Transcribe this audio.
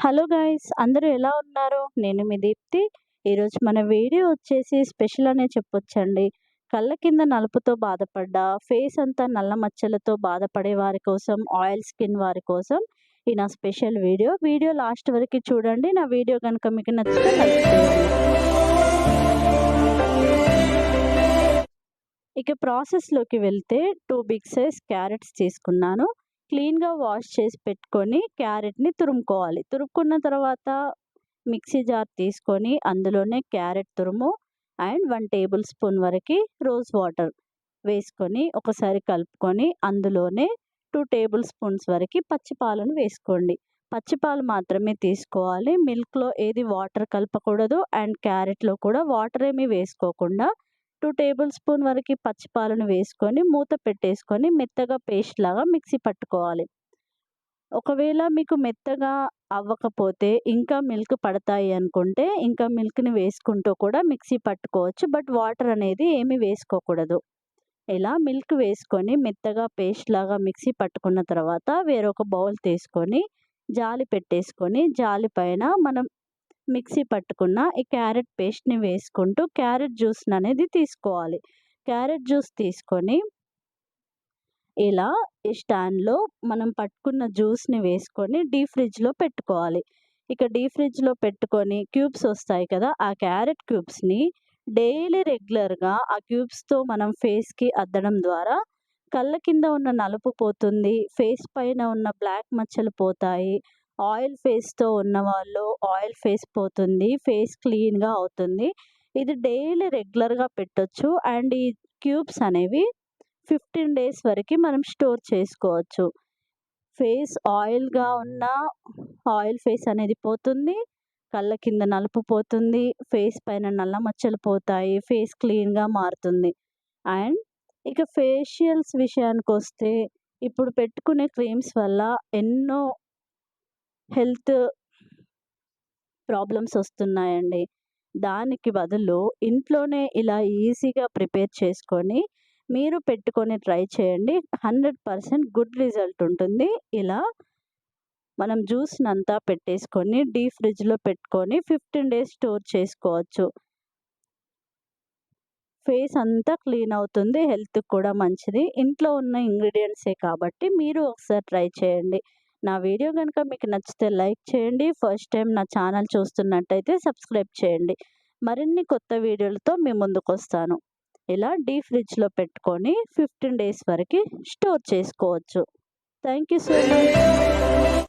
Hello guys అందరూ ఎలా ఉన్నారు? నేను మీ దీప్తి. ఈరోజు మన వీడియో వచ్చేసి స్పెషల్ అనే చెప్పొచ్చండి. కళ్ళ కింద నలుపుతో బాధపడ్డ ఫేస్ అంతా నల్ల మచ్చలతో బాధపడే వారి కోసం ఆయిల్ స్కిన్ వారి కోసం ఈ నా స్పెషల్ వీడియో. వీడియో లాస్ట్ వరకు చూడండి. నా వీడియో కనుక మీకు నచ్చితే ఇక ప్రాసెస్లోకి వెళ్తే టూ బిగ్ సైజ్ క్యారెట్స్ తీసుకున్నాను. క్లీన్గా వాష్ చేసి పెట్టుకొని క్యారెట్ని తురుముకోవాలి. తురుముకున్న తర్వాత మిక్సీ జార్ తీసుకొని అందులోనే క్యారెట్ తురుము అండ్ వన్ టేబుల్ స్పూన్ వరకు రోజ్ వాటర్ వేసుకొని ఒకసారి కలుపుకొని అందులోనే టూ టేబుల్ స్పూన్స్ వరకు పచ్చిపాలను వేసుకోండి. పచ్చిపాలు మాత్రమే తీసుకోవాలి. మిల్క్లో ఏది వాటర్ కలపకూడదు అండ్ క్యారెట్లో కూడా వాటర్ ఏమీ వేసుకోకుండా టూ టేబుల్ స్పూన్ వరకు పచ్చిపాలను వేసుకొని మూత పెట్టేసుకొని మెత్తగా పేస్ట్ లాగా మిక్సీ పట్టుకోవాలి. ఒకవేళ మీకు మెత్తగా అవ్వకపోతే ఇంకా మిల్క్ పడతాయి అనుకుంటే ఇంకా మిల్క్ని వేసుకుంటూ కూడా మిక్సీ పట్టుకోవచ్చు. బట్ వాటర్ అనేది ఏమీ వేసుకోకూడదు. ఇలా మిల్క్ వేసుకొని మెత్తగా పేస్ట్ లాగా మిక్సీ పట్టుకున్న తర్వాత వేరొక బౌల్ తీసుకొని జాలి పెట్టేసుకొని జాలి పైన మనం మిక్సీ పట్టుకున్న ఈ క్యారెట్ పేస్ట్ని వేసుకుంటూ క్యారెట్ జ్యూస్ అనేది తీసుకోవాలి. క్యారెట్ జ్యూస్ తీసుకొని ఇలా ఈ స్టాండ్లో మనం పట్టుకున్న జ్యూస్ని వేసుకొని డీ ఫ్రిడ్జ్లో పెట్టుకోవాలి. ఇక డీ ఫ్రిడ్జ్లో పెట్టుకొని క్యూబ్స్ వస్తాయి కదా ఆ క్యారెట్ క్యూబ్స్ని డైలీ రెగ్యులర్గా ఆ క్యూబ్స్తో మనం ఫేస్కి అద్దడం ద్వారా కళ్ళ కింద ఉన్న నలుపు పోతుంది ఫేస్ పైన ఉన్న బ్లాక్ మచ్చలు పోతాయి ఆయిల్ ఫేస్తో ఉన్నవాళ్ళు ఆయిల్ ఫేస్ పోతుంది ఫేస్ క్లీన్గా అవుతుంది. ఇది డైలీ రెగ్యులర్గా పెట్టొచ్చు. అండ్ ఈ క్యూబ్స్ అనేవి ఫిఫ్టీన్ డేస్ వరకు మనం స్టోర్ చేసుకోవచ్చు. ఫేస్ ఆయిల్గా ఉన్న ఆయిల్ ఫేస్ అనేది పోతుంది. కళ్ళ కింద నలుపు పోతుంది. ఫేస్ పైన నల్ల మచ్చలు పోతాయి. ఫేస్ క్లీన్గా మారుతుంది. అండ్ ఇక ఫేషియల్స్ విషయానికి వస్తే ఇప్పుడు పెట్టుకునే క్రీమ్స్ వల్ల ఎన్నో హెల్త్ ప్రాబ్లమ్స్ వస్తున్నాయండి. దానికి బదులు ఇంట్లోనే ఇలా ఈజీగా ప్రిపేర్ చేసుకొని మీరు పెట్టుకొని ట్రై చేయండి. హండ్రెడ్ పర్సెంట్ గుడ్ రిజల్ట్ ఉంటుంది. ఇలా మనం జ్యూస్ని అంతా పెట్టేసుకొని డీ ఫ్రిడ్జ్లో పెట్టుకొని ఫిఫ్టీన్ డేస్ స్టోర్ చేసుకోవచ్చు. ఫేస్ అంతా క్లీన్ అవుతుంది. హెల్త్కి కూడా మంచిది. ఇంట్లో ఉన్న ఇంగ్రీడియంట్సే కాబట్టి మీరు ఒకసారి ట్రై చేయండి. నా వీడియో కనుక మీకు నచ్చితే లైక్ చేయండి. ఫస్ట్ టైం నా ఛానల్ చూస్తున్నట్టయితే సబ్స్క్రైబ్ చేయండి. మరిన్ని కొత్త వీడియోలతో మీ ముందుకు వస్తాను ఇలా డీ ఫ్రిడ్జ్లో పెట్టుకొని ఫిఫ్టీన్ డేస్ వరకు స్టోర్ చేసుకోవచ్చు. Thank you so much.